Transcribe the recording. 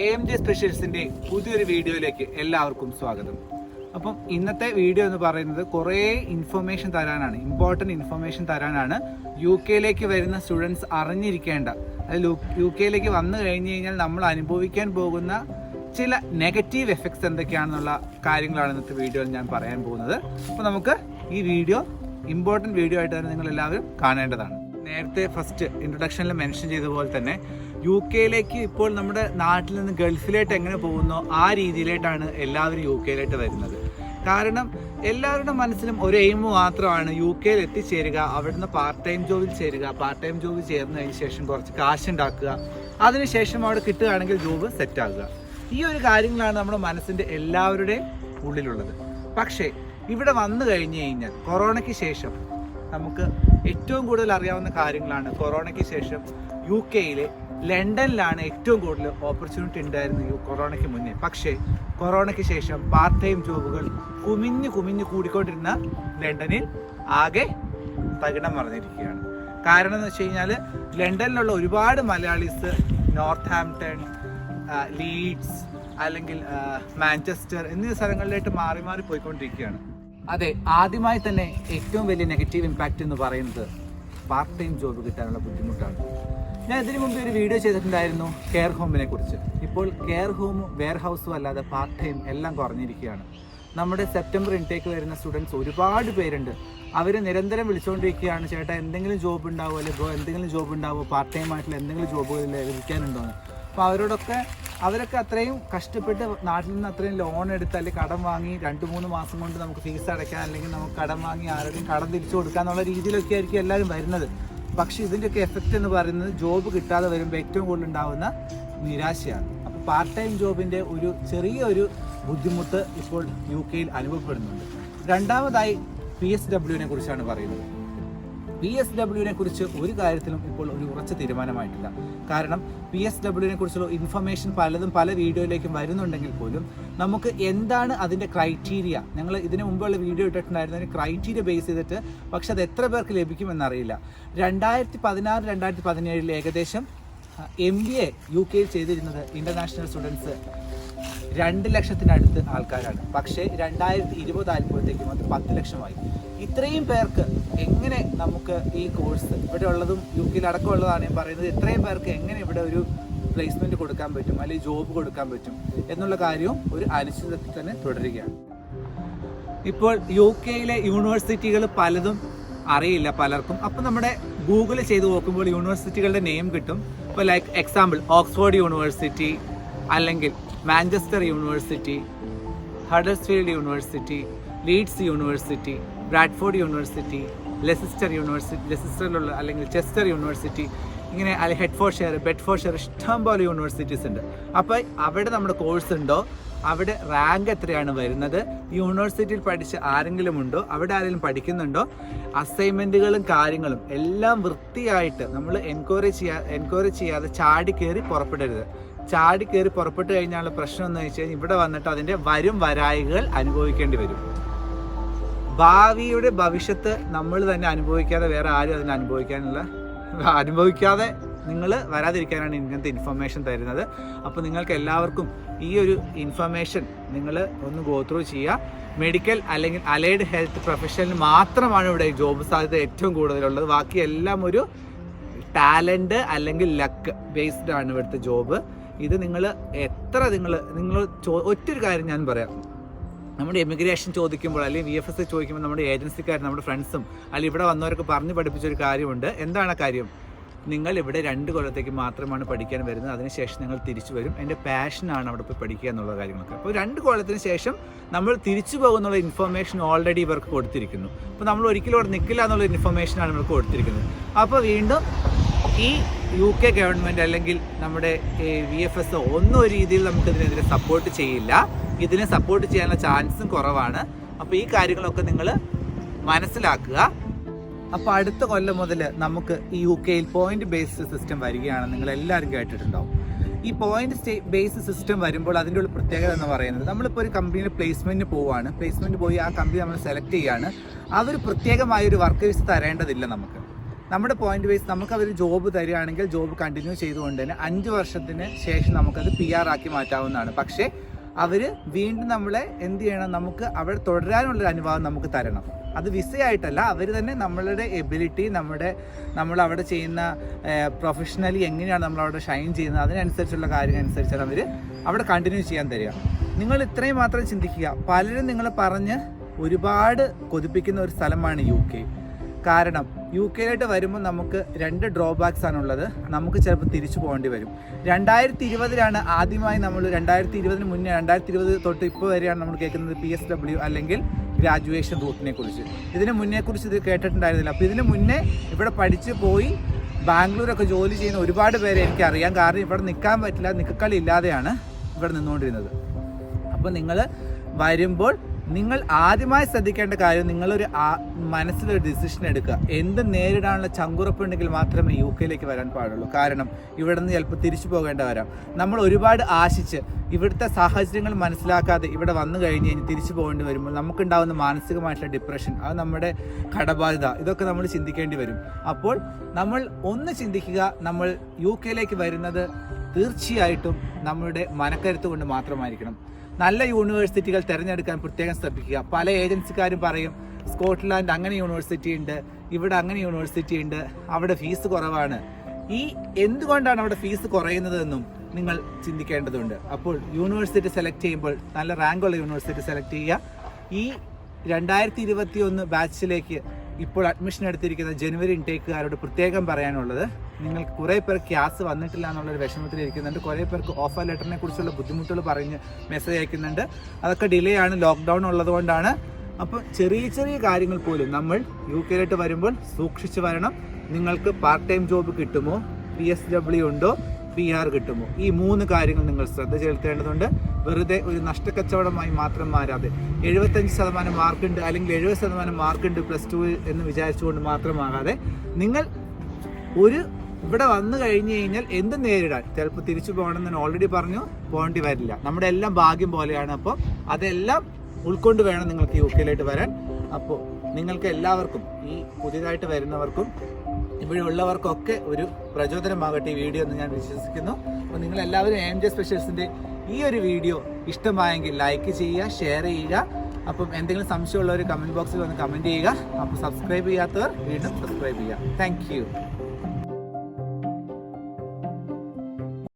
A J സ്പെഷ്യൽസിന്റെ പുതിയൊരു വീഡിയോയിലേക്ക് എല്ലാവർക്കും സ്വാഗതം. അപ്പം ഇന്നത്തെ വീഡിയോ എന്ന് പറയുന്നത് കുറേ ഇൻഫർമേഷൻ തരാനാണ് ഇമ്പോർട്ടന്റ് ഇൻഫർമേഷൻ തരാനാണ് യു കെയിലേക്ക് വരുന്ന സ്റ്റുഡൻസ് അറിഞ്ഞിരിക്കേണ്ട. അതായത് യു കെയിലേക്ക് വന്നു കഴിഞ്ഞ് കഴിഞ്ഞാൽ നമ്മൾ അനുഭവിക്കാൻ പോകുന്ന ചില നെഗറ്റീവ് എഫക്ട്സ് എന്തൊക്കെയാണെന്നുള്ള കാര്യങ്ങളാണ് ഇന്നത്തെ വീഡിയോയിൽ ഞാൻ പറയാൻ പോകുന്നത്. അപ്പോൾ നമുക്ക് ഈ വീഡിയോ ഇമ്പോർട്ടന്റ് വീഡിയോ ആയിട്ട് തന്നെ നിങ്ങൾ എല്ലാവരും കാണേണ്ടതാണ്. നേരത്തെ ഫസ്റ്റ് ഇൻട്രൊഡക്ഷനിൽ മെൻഷൻ ചെയ്ത പോലെ തന്നെ യു കെയിലേക്ക് ഇപ്പോൾ നമ്മുടെ നാട്ടിൽ നിന്ന് ഗൾഫിലേക്ക് എങ്ങനെ പോകുന്നോ ആ രീതിയിലായിട്ടാണ് എല്ലാവരും യു കെയിലേക്ക് വരുന്നത്. കാരണം എല്ലാവരുടെ മനസ്സിലും ഒരു എയിം മാത്രമാണ് യു കെയിൽ എത്തിച്ചേരുക അവിടുന്ന് പാർട്ട് ടൈം ജോബിൽ ചേരുക പാർട്ട് ടൈം ജോബ് ചേർന്നതിന് ശേഷം കുറച്ച് കാശ് ഉണ്ടാക്കുക അതിനുശേഷം അവിടെ കിട്ടുകയാണെങ്കിൽ ജോബ് സെറ്റ് ആകുക ഈ ഒരു കാര്യങ്ങളാണ് നമ്മുടെ മനസ്സിന്റെ എല്ലാവരുടെയും ഉള്ളിലുള്ളത്. പക്ഷേ ഇവിടെ വന്നു കഴിഞ്ഞു കഴിഞ്ഞാൽ കൊറോണയ്ക്ക് ശേഷം നമുക്ക് ഏറ്റവും കൂടുതൽ അറിയാവുന്ന കാര്യങ്ങളാണ് കൊറോണയ്ക്ക് ശേഷം യു കെയിലെ ലണ്ടനിലാണ് ഏറ്റവും കൂടുതൽ ഓപ്പർച്യൂണിറ്റി ഉണ്ടായിരുന്നത് ഈ കൊറോണയ്ക്ക് മുന്നേ. പക്ഷേ കൊറോണയ്ക്ക് ശേഷം പാർട്ട് ടൈം ജോബുകൾ കുമിഞ്ഞ് കുമിഞ്ഞ് കൂടിക്കൊണ്ടിരുന്ന ലണ്ടനിൽ ആകെ തകിടം മറിഞ്ഞിരിക്കുകയാണ്. കാരണം എന്ന് വെച്ച് കഴിഞ്ഞാൽ ലണ്ടനിലുള്ള ഒരുപാട് മലയാളീസ് നോർത്ത് ഹാംപ്ടൺ ലീഡ്സ് അല്ലെങ്കിൽ മാഞ്ചസ്റ്റർ എന്നീ സ്ഥലങ്ങളിലേക്ക് മാറി മാറി പോയിക്കൊണ്ടിരിക്കുകയാണ്. അതെ ആദ്യമായി തന്നെ ഏറ്റവും വലിയ നെഗറ്റീവ് ഇമ്പാക്റ്റ് എന്ന് പറയുന്നത് പാർട്ട് ടൈം ജോബ് കിട്ടാനുള്ള ബുദ്ധിമുട്ടാണ്. ഞാൻ ഇതിനു മുമ്പ് ഒരു വീഡിയോ ചെയ്തിട്ടുണ്ടായിരുന്നു കെയർ ഹോമിനെ കുറിച്ച്. ഇപ്പോൾ കെയർ ഹോമും വെയർ ഹൗസും അല്ലാതെ പാർട്ട് ടൈം എല്ലാം കുറഞ്ഞിരിക്കുകയാണ്. നമ്മുടെ സെപ്റ്റംബർ ഇൻടേക്ക് വരുന്ന സ്റ്റുഡൻസ് ഒരുപാട് പേരുണ്ട്. അവർ നിരന്തരം വിളിച്ചുകൊണ്ടിരിക്കുകയാണ് ചേട്ടാ എന്തെങ്കിലും ജോബ് ഉണ്ടാവുമോ അല്ലെങ്കിൽ എന്തെങ്കിലും ജോബ് ഉണ്ടാവുമോ പാർട്ട് ടൈം ആയിട്ടുള്ള എന്തെങ്കിലും ജോബുകൾ ലഭിക്കാനുണ്ടോ? എന്ന് അപ്പോൾ അവരോടൊക്കെ അവരൊക്കെ അത്രയും കഷ്ടപ്പെട്ട് നാട്ടിൽ നിന്ന് അത്രയും ലോൺ എടുത്ത് അല്ലെങ്കിൽ കടം വാങ്ങി രണ്ട് മൂന്ന് മാസം കൊണ്ട് നമുക്ക് ഫീസ് അടയ്ക്കാൻ അല്ലെങ്കിൽ നമുക്ക് കടം വാങ്ങി ആരുടെയും കടം തിരിച്ചു കൊടുക്കുക എന്നുള്ള രീതിയിലൊക്കെ ആയിരിക്കും എല്ലാവരും വരുന്നത്. പക്ഷേ ഇതിന്റെയൊക്കെ എഫക്റ്റ് എന്ന് പറയുന്നത് ജോബ് കിട്ടാതെ വരുമ്പോൾ ഏറ്റവും കൂടുതൽ ഉണ്ടാകുന്ന നിരാശയാണ്. അപ്പോൾ പാർട്ട് ടൈം ജോബിന്റെ ഒരു ചെറിയൊരു ബുദ്ധിമുട്ട് ഇപ്പോൾ യു കെയിൽ അനുഭവപ്പെടുന്നുണ്ട്. രണ്ടാമതായി പി എസ് ഡബ്ല്യുവിനെ കുറിച്ചാണ് പറയുന്നത്. പി എസ് ഡബ്ല്യുവിനെ കുറിച്ച് ഒരു കാര്യത്തിലും ഇപ്പോൾ ഒരു ഉറച്ച തീരുമാനമായിട്ടില്ല. കാരണം പി എസ് ഡബ്ല്യുവിനെ കുറിച്ചുള്ള ഇൻഫർമേഷൻ പലതും പല വീഡിയോയിലേക്കും വരുന്നുണ്ടെങ്കിൽ പോലും നമുക്ക് എന്താണ് അതിന്റെ ക്രൈറ്റീരിയ ഞങ്ങൾ ഇതിന് മുമ്പുള്ള വീഡിയോ ഇട്ടിട്ടുണ്ടായിരുന്നു അതിന് ക്രൈറ്റീരിയ ബേസ് ചെയ്തിട്ട് പക്ഷെ അത് എത്ര പേർക്ക് ലഭിക്കുമെന്നറിയില്ല. രണ്ടായിരത്തി പതിനാറ് രണ്ടായിരത്തി പതിനേഴിൽ ഏകദേശം എം ബി എ യു കെയിൽ ചെയ്തിരുന്നത് ഇന്റർനാഷണൽ സ്റ്റുഡൻസ് രണ്ട് ലക്ഷത്തിനടുത്ത് ആൾക്കാരാണ്. പക്ഷേ രണ്ടായിരത്തി ഇരുപത് ആയപ്പോഴത്തേക്കും അത് പത്ത് ലക്ഷമായി. ഇത്രയും പേർക്ക് എങ്ങനെ നമുക്ക് ഈ കോഴ്സ് ഇവിടെ ഉള്ളതും യു കെയിൽ അടക്കമുള്ളതാണ് ഞാൻ പറയുന്നത്. ഇത്രയും പേർക്ക് എങ്ങനെ ഇവിടെ ഒരു പ്ലേസ്മെന്റ് കൊടുക്കാൻ പറ്റും? അല്ലെങ്കിൽ ജോബ് കൊടുക്കാൻ പറ്റും? എന്നുള്ള കാര്യവും ഒരു അനിശ്ചിതത്തിൽ തന്നെ തുടരുകയാണ്. ഇപ്പോൾ യു കെയിലെ യൂണിവേഴ്സിറ്റികൾ പലതും അറിയില്ല പലർക്കും. അപ്പം നമ്മുടെ ഗൂഗിൾ ചെയ്ത് നോക്കുമ്പോൾ യൂണിവേഴ്സിറ്റികളുടെ നെയിം കിട്ടും. ഇപ്പോൾ ലൈക്ക് എക്സാമ്പിൾ ഓക്സ്ഫോർഡ് യൂണിവേഴ്സിറ്റി അല്ലെങ്കിൽ Manchester university Huddersfield university Leeds university Bradford university Leicester university ലെസിസ്റ്ററിലുള്ള അല്ലെങ്കിൽ ചെസ്റ്റർ യൂണിവേഴ്സിറ്റി ഇങ്ങനെ അല്ലെങ്കിൽ ഹെഡ് ഷെയർ ബെഡ് ഫോർ ഷെയർ ഇഷ്ടംപോലെ യൂണിവേഴ്സിറ്റീസ് ഉണ്ട്. അപ്പോൾ അവിടെ നമ്മുടെ കോഴ്സ് ഉണ്ടോ? അവിടെ റാങ്ക് എത്രയാണ് വരുന്നത്? യൂണിവേഴ്സിറ്റിയിൽ പഠിച്ച ആരെങ്കിലും ഉണ്ടോ? അവിടെ ആരെങ്കിലും പഠിക്കുന്നുണ്ടോ? അസൈൻമെന്റുകളും കാര്യങ്ങളും എല്ലാം വൃത്തിയായിട്ട് നമ്മൾ എൻക്വയറി ചെയ്യാ എൻക്വയറി ചെയ്യാതെ ചാടി കയറി പുറപ്പെടരുത്. ചാടി കയറി പുറപ്പെട്ട് കഴിഞ്ഞാലുള്ള പ്രശ്നം എന്ന് വെച്ച് കഴിഞ്ഞാൽ ഇവിടെ വന്നിട്ട് അതിന്റെ വരും വരായികൾ അനുഭവിക്കേണ്ടി വരും. ഭാവിയുടെ ഭവിഷ്യത്ത് നമ്മൾ തന്നെ അനുഭവിക്കാതെ വേറെ ആരും അതിന് അനുഭവിക്കാനുള്ള അനുഭവിക്കാതെ നിങ്ങൾ വരാതിരിക്കാനാണ് ഇങ്ങനത്തെ ഇൻഫർമേഷൻ തരുന്നത്. അപ്പോൾ നിങ്ങൾക്ക് എല്ലാവർക്കും ഈ ഒരു ഇൻഫർമേഷൻ നിങ്ങൾ ഒന്ന് ഗോ ത്രൂ ചെയ്യുക. മെഡിക്കൽ അല്ലെങ്കിൽ അലൈഡ് ഹെൽത്ത് പ്രൊഫഷനിൽ മാത്രമാണ് ഇവിടെ ജോബ് സാധ്യത ഏറ്റവും കൂടുതലുള്ളത്. ബാക്കി എല്ലാം ഒരു ടാലന്റ് അല്ലെങ്കിൽ ലക്ക് ബേസ്ഡ് ആണ് ഇവിടുത്തെ ജോബ് ഇത് നിങ്ങൾ എത്ര നിങ്ങൾ നിങ്ങൾ ഒറ്റൊരു കാര്യം ഞാൻ പറയാം. നമ്മുടെ എമിഗ്രേഷൻ ചോദിക്കുമ്പോൾ അല്ലെങ്കിൽ വി എഫ് എസ് ചോദിക്കുമ്പോൾ നമ്മുടെ ഏജൻസിക്കാർ നമ്മുടെ ഫ്രണ്ട്സും അല്ലെങ്കിൽ ഇവിടെ വന്നവർക്ക് പറഞ്ഞു പഠിപ്പിച്ചൊരു കാര്യമുണ്ട്. എന്താണ് കാര്യം? നിങ്ങൾ ഇവിടെ രണ്ട് കൊല്ലത്തേക്ക് മാത്രമാണ് പഠിക്കാൻ വരുന്നത്. അതിനുശേഷം നിങ്ങൾ തിരിച്ചു വരും. എന്റെ പാഷനാണ് അവിടെ പോയി പഠിക്കുക എന്നുള്ള കാര്യങ്ങളൊക്കെ. അപ്പോൾ രണ്ട് കൊല്ലത്തിന് ശേഷം നമ്മൾ തിരിച്ചു പോകുന്നുള്ള ഇൻഫർമേഷൻ ഓൾറെഡി ഇവർക്ക് കൊടുത്തിരിക്കുന്നു. അപ്പോൾ നമ്മൾ ഒരിക്കലും അവിടെ നിൽക്കില്ല എന്നുള്ള ഇൻഫർമേഷനാണ് ഇവർക്ക് കൊടുത്തിരിക്കുന്നത്. അപ്പോൾ വീണ്ടും ഈ യു കെ ഗവൺമെന്റ് അല്ലെങ്കിൽ നമ്മുടെ വി എഫ് എസ് ഒന്നും ഒരു രീതിയിൽ നമുക്കിതിനെതിരെ സപ്പോർട്ട് ചെയ്യില്ല. ഇതിനെ സപ്പോർട്ട് ചെയ്യാനുള്ള ചാൻസും കുറവാണ്. അപ്പോൾ ഈ കാര്യങ്ങളൊക്കെ നിങ്ങൾ മനസ്സിലാക്കുക. അപ്പോൾ അടുത്ത കൊല്ലം മുതൽ നമുക്ക് ഈ യു കെയിൽ പോയിന്റ് ബേസ്ഡ് സിസ്റ്റം വരികയാണ്. നിങ്ങൾ എല്ലാവരും കേട്ടിട്ടുണ്ടാവും. ഈ പോയിന്റ് ബേസ് സിസ്റ്റം വരുമ്പോൾ അതിന്റെ ഒരു പ്രത്യേകത എന്ന് പറയുന്നത് നമ്മളിപ്പോൾ ഒരു കമ്പനിയിൽ പ്ലേസ്മെന്റ് പോവുകയാണ് പ്ലേസ്മെന്റ് പോയി ആ കമ്പനി നമ്മൾ സെലക്ട് ചെയ്യുകയാണ് അവർ പ്രത്യേകമായ ഒരു വർക്ക് വിസ തരേണ്ടതില്ല നമുക്ക്. നമ്മുടെ പോയിന്റ് വൈസ് നമുക്ക് അവർ ജോബ് തരികയാണെങ്കിൽ ജോബ് കണ്ടിന്യൂ ചെയ്തുകൊണ്ട് തന്നെ അഞ്ച് വർഷത്തിന് ശേഷം നമുക്കത് പി ആർ ആക്കി മാറ്റാവുന്നതാണ്. പക്ഷേ അവർ വീണ്ടും നമ്മളെ എന്ത് ചെയ്യണം? നമുക്ക് അവിടെ തുടരാനുള്ളൊരു അനുഭവം നമുക്ക് തരണം. അത് വിസയായിട്ടല്ല അവർ തന്നെ നമ്മളുടെ എബിലിറ്റി നമ്മുടെ നമ്മൾ അവിടെ ചെയ്യുന്ന പ്രൊഫഷണലി എങ്ങനെയാണ് നമ്മൾ അവിടെ ഷൈൻ ചെയ്യുന്നത് അതിനനുസരിച്ചുള്ള കാര്യം അനുസരിച്ചാണ് അവർ അവിടെ കണ്ടിന്യൂ ചെയ്യാൻ തരിക. നിങ്ങൾ ഇത്രയും മാത്രം ചിന്തിക്കുക. പലരും നിങ്ങൾ പറഞ്ഞ് ഒരുപാട് കൊതിപ്പിക്കുന്ന ഒരു സ്ഥലമാണ് യു കെ കാരണം യു കെയിലോട്ട് വരുമ്പോൾ നമുക്ക് രണ്ട് ഡ്രോബാക്സ് ആണുള്ളത്. നമുക്ക് ചിലപ്പോൾ തിരിച്ചു പോകേണ്ടി വരും. രണ്ടായിരത്തി ഇരുപതിലാണ് ആദ്യമായി നമ്മൾ രണ്ടായിരത്തി ഇരുപതിന് മുന്നേ രണ്ടായിരത്തി ഇരുപത് തൊട്ട് ഇപ്പോൾ വരെയാണ് നമ്മൾ കേൾക്കുന്നത് പി എസ് ഡബ്ല്യു അല്ലെങ്കിൽ ഗ്രാജുവേഷൻ റൂട്ടിനെ കുറിച്ച് ഇതിന് മുന്നേ കുറിച്ച് ഇത് കേട്ടിട്ടുണ്ടായിരുന്നില്ല. അപ്പോൾ ഇതിന് മുന്നേ ഇവിടെ പഠിച്ച് പോയി ബാംഗ്ലൂരൊക്കെ ജോലി ചെയ്യുന്ന ഒരുപാട് പേരെ എനിക്കറിയാം കാരണം ഇവിടെ നിൽക്കാൻ പറ്റില്ല നിൽക്കളി ഇല്ലാതെയാണ് ഇവിടെ നിന്നുകൊണ്ടിരുന്നത്. അപ്പോൾ നിങ്ങൾ വരുമ്പോൾ നിങ്ങൾ ആദ്യമായി ശ്രദ്ധിക്കേണ്ട കാര്യം നിങ്ങളൊരു മനസ്സിലൊരു ഡിസിഷൻ എടുക്കുക. എന്ത് നേരിടാനുള്ള ചങ്കുറപ്പുണ്ടെങ്കിൽ മാത്രമേ യു കെയിലേക്ക് വരാൻ പാടുള്ളൂ. കാരണം ഇവിടെ നിന്ന് ചിലപ്പോൾ തിരിച്ചു പോകേണ്ട വരാം. നമ്മൾ ഒരുപാട് ആശിച്ച് ഇവിടുത്തെ സാഹചര്യങ്ങൾ മനസ്സിലാക്കാതെ ഇവിടെ വന്നു കഴിഞ്ഞ് കഴിഞ്ഞ് തിരിച്ചു പോകേണ്ടി വരുമ്പോൾ നമുക്കുണ്ടാകുന്ന മാനസികമായിട്ടുള്ള ഡിപ്രഷൻ അത് നമ്മുടെ കടബാധ്യത ഇതൊക്കെ നമ്മൾ ചിന്തിക്കേണ്ടി വരും. അപ്പോൾ നമ്മൾ ഒന്ന് ചിന്തിക്കുക നമ്മൾ യു കെയിലേക്ക് വരുന്നത് തീർച്ചയായിട്ടും നമ്മുടെ മനക്കരുത്ത് കൊണ്ട് മാത്രമായിരിക്കണം. നല്ല യൂണിവേഴ്സിറ്റികൾ തിരഞ്ഞെടുക്കാൻ പ്രത്യേകം ശ്രദ്ധിക്കുക. പല ഏജൻസിക്കാരും പറയും സ്കോട്ട്ലാൻഡ് അങ്ങനെ യൂണിവേഴ്സിറ്റി ഉണ്ട് ഇവിടെ അങ്ങനെ യൂണിവേഴ്സിറ്റി ഉണ്ട് അവിടെ ഫീസ് കുറവാണ്. ഈ എന്തുകൊണ്ടാണ് അവിടെ ഫീസ് കുറയുന്നതെന്നും നിങ്ങൾ ചിന്തിക്കേണ്ടതുണ്ട്. അപ്പോൾ യൂണിവേഴ്സിറ്റി സെലക്ട് ചെയ്യുമ്പോൾ നല്ല റാങ്കുള്ള യൂണിവേഴ്സിറ്റി സെലക്ട് ചെയ്യുക. ഈ രണ്ടായിരത്തി ഇരുപത്തി ഒന്ന് ബാച്ചിലേക്ക് ഇപ്പോൾ അഡ്മിഷൻ എടുത്തിരിക്കുന്ന ജനുവരി ഇൻടേക്കുകാരോട് പ്രത്യേകം പറയാനുള്ളത്. നിങ്ങൾ കുറേ പേർ ക്യാസ് വന്നിട്ടില്ല എന്നുള്ളൊരു വിഷമത്തിലിരിക്കുന്നുണ്ട്. കുറേ പേർക്ക് ഓഫർ ലെറ്ററിനെ കുറിച്ചുള്ള ബുദ്ധിമുട്ടുകൾ പറഞ്ഞ് മെസ്സേജ് അയക്കുന്നുണ്ട്. അതൊക്കെ ഡിലേ ആണ് ലോക്ക്ഡൗൺ ഉള്ളതുകൊണ്ടാണ്. അപ്പോൾ ചെറിയ ചെറിയ കാര്യങ്ങൾ പോലും നമ്മൾ യു കെയിലോട്ട് വരുമ്പോൾ സൂക്ഷിച്ച് വരണം. നിങ്ങൾക്ക് പാർട്ട് ടൈം ജോബ് കിട്ടുമോ? പി എസ് ഡബ്ല്യു ഉണ്ടോ? പി ആർ കിട്ടുമോ? ഈ മൂന്ന് കാര്യങ്ങൾ നിങ്ങൾ ശ്രദ്ധ ചെലുത്തേണ്ടതുണ്ട്. വെറുതെ ഒരു നഷ്ടക്കച്ചവടമായി മാത്രം മാറാതെ. എഴുപത്തഞ്ച് ശതമാനം മാർക്കുണ്ട് അല്ലെങ്കിൽ എഴുപത് ശതമാനം മാർക്കുണ്ട് പ്ലസ് ടു എന്ന് വിചാരിച്ചുകൊണ്ട് മാത്രമാകാതെ നിങ്ങൾ ഒരു ഇവിടെ വന്നു കഴിഞ്ഞു കഴിഞ്ഞാൽ എന്ത് നേരിടാൻ? ചിലപ്പോൾ തിരിച്ചു പോകണമെന്ന് ഞാൻ ഓൾറെഡി പറഞ്ഞു പോകേണ്ടി വരില്ല. നമ്മുടെ എല്ലാം ഭാഗ്യം പോലെയാണ് അപ്പോൾ അതെല്ലാം ഉൾക്കൊണ്ട് വേണം നിങ്ങൾക്ക് യു കെയിലായിട്ട് വരാൻ. അപ്പോൾ നിങ്ങൾക്ക് എല്ലാവർക്കും ഈ പുതിയതായിട്ട് വരുന്നവർക്കും ഇവിടെ ഉള്ളവർക്കൊക്കെ ഒരു പ്രചോദനമാകട്ടെ ഈ വീഡിയോ എന്ന് ഞാൻ വിശ്വസിക്കുന്നു. അപ്പോൾ നിങ്ങൾ എല്ലാവരും എം ജെ സ്പെഷ്യൽസിന്റെ ഈ ഒരു വീഡിയോ ഇഷ്ടമായെങ്കിൽ ലൈക്ക് ചെയ്യുക ഷെയർ ചെയ്യുക. അപ്പം എന്തെങ്കിലും സംശയമുള്ളവർ കമന്റ് ബോക്സിൽ വന്ന് കമന്റ് ചെയ്യുക. അപ്പോൾ സബ്സ്ക്രൈബ് ചെയ്യാത്തവർ വീണ്ടും സബ്സ്ക്രൈബ് ചെയ്യുക. താങ്ക്